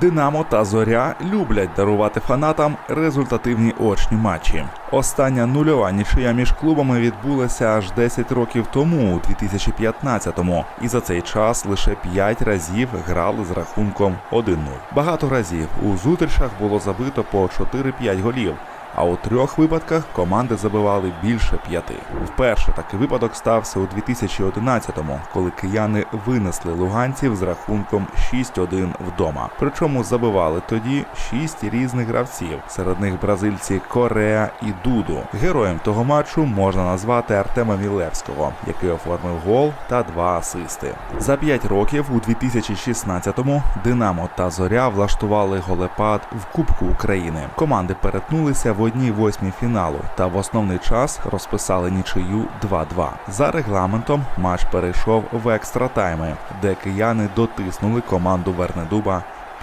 Динамо та Зоря люблять дарувати фанатам результативні очні матчі. Остання нульова нічия між клубами відбулася аж 10 років тому, у 2015-му, і за цей час лише 5 разів грали з рахунком 1-0. Багато разів у зустрічах було забито по 4-5 голів. А у трьох випадках команди забивали більше п'яти. Вперше такий випадок стався у 2011-му, коли кияни винесли луганців з рахунком 6-1 вдома. Причому забивали тоді шість різних гравців. Серед них бразильці Корея і Дуду. Героєм того матчу можна назвати Артема Мілевського, який оформив гол та два асисти. За п'ять років у 2016-му Динамо та Зоря влаштували голепад в Кубку України. Команди перетнулися в одній восьмій фіналу та в основний час розписали нічию 2-2. За регламентом матч перейшов в екстра тайми, де кияни дотиснули команду Вернедуба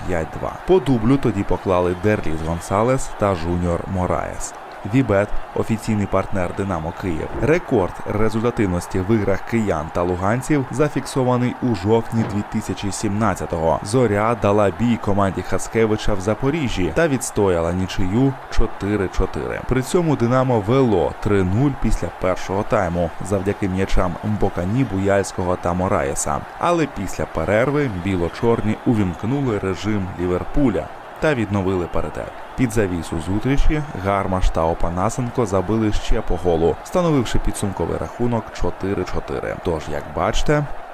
5-2. По дублю тоді поклали Дерліс Гонсалес та Жуніор Мораєс. Вібет офіційний партнер Динамо Київ. Рекорд результативності в іграх киян та луганців зафіксований у жовтні 2017-го. Зоря дала бій команді Хацкевича в Запоріжжі та відстояла нічию 4-4. При цьому Динамо вело 3-0 після першого тайму завдяки м'ячам Мбокані, Буяльського та Мораєса. Але після перерви біло-чорні увімкнули режим Ліверпуля та відновили паритет. Під завісу зустрічі Гармаш та Опанасенко забили ще по голу, встановивши підсумковий рахунок 4-4. Тож, як бачите,